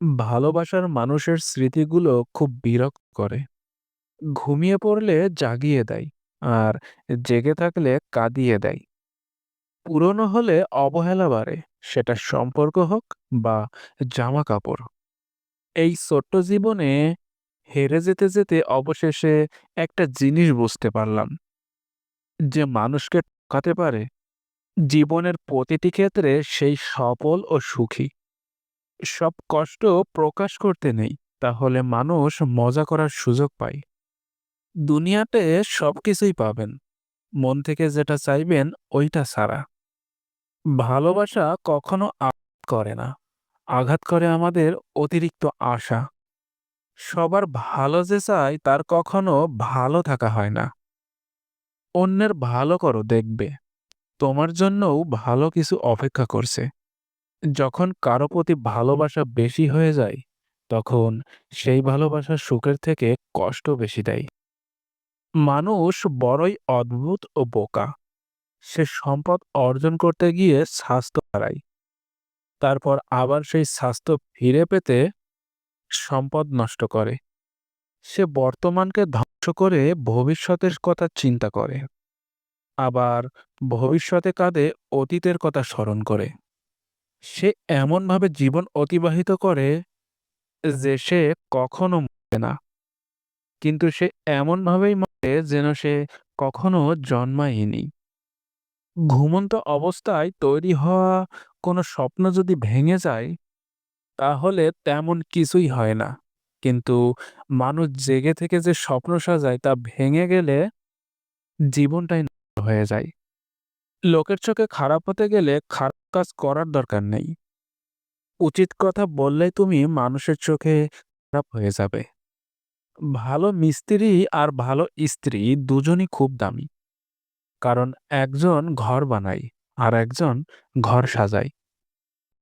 ভালোবাসার মানুষের স্মৃতিগুলো খুব বিরক্ত করে। ঘুমিয়ে পড়লে জাগিয়ে দেয়, আর জেগে থাকলে কাঁদিয়ে দেয়। পুরনো হলে অবহেলা বাড়ে, সেটা সম্পর্ক হোক বা জামা কাপড় এই ছোট্ট জীবনে হেরে যেতে, যেতে অবশেষে একটা জিনিস বুঝতে পারলাম। যে মানুষকে ঠকাতে পারে, জীবনের প্রতিটি ক্ষেত্রে সেই সফল ও সুখী। সব কষ্ট প্রকাশ করতে নেই, তাহলে মানুষ মজা করার সুযোগ পায়। দুনিয়াতে সবকিছুই পাবেন। মন থেকে যেটা চাইবেন ওইটা ছাড়া। ভালোবাসা কখনো আঘাত করে না। আঘাত করে আমাদের অতিরিক্ত আশা। সবার ভালো যে চায় তার কখনো ভালো থাকা হয় না। অন্যের ভালো করো দেখবে, তোমার জন্যও ভালো কিছু অপেক্ষা করছে। যখন কারও প্রতি ভালোবাসা বেশি হয়ে যায়, তখন সেই ভালোবাসা সুখের থেকে কষ্ট বেশি দেয়। মানুষ বড়ই অদ্ভুত ও বোকা। সে সম্পদ অর্জন করতে গিয়ে স্বাস্থ্য হারায়। তারপর আবার সেই স্বাস্থ্য ফিরে পেতে সম্পদ নষ্ট করে। সে বর্তমানকে ধ্বংস করে ভবিষ্যতের কথা চিন্তা করে। আবার ভবিষ্যতে কাঁদে অতীতের কথা স্মরণ করে। সে এমনভাবে জীবন অতিবাহিত করে যে সে কখনো মরে না। কিন্তু সে এমনভাবেই মরে যেন সে কখনো জন্মায়নি। ঘুমন্ত অবস্থায় তৈরি হওয়া কোনো স্বপ্ন যদি ভেঙে যায়, তাহলে তেমন কিছুই হয় না। কিন্তু মানুষ জেগে থেকে যে স্বপ্ন সাজায় তা ভেঙে গেলে জীবনটাই হয়ে যায়। লোকের চোখে খারাপ হতে গেলে খারাপ কাজ করার দরকার নেই। উচিত কথা বললে তুমি মানুষের চোখে খারাপ হয়ে যাবে। ভালো মিস্ত্রি আর ভালো স্ত্রী দুজনই খুব দামি। কারণ একজন ঘর বানায় আর একজন ঘর সাজায়।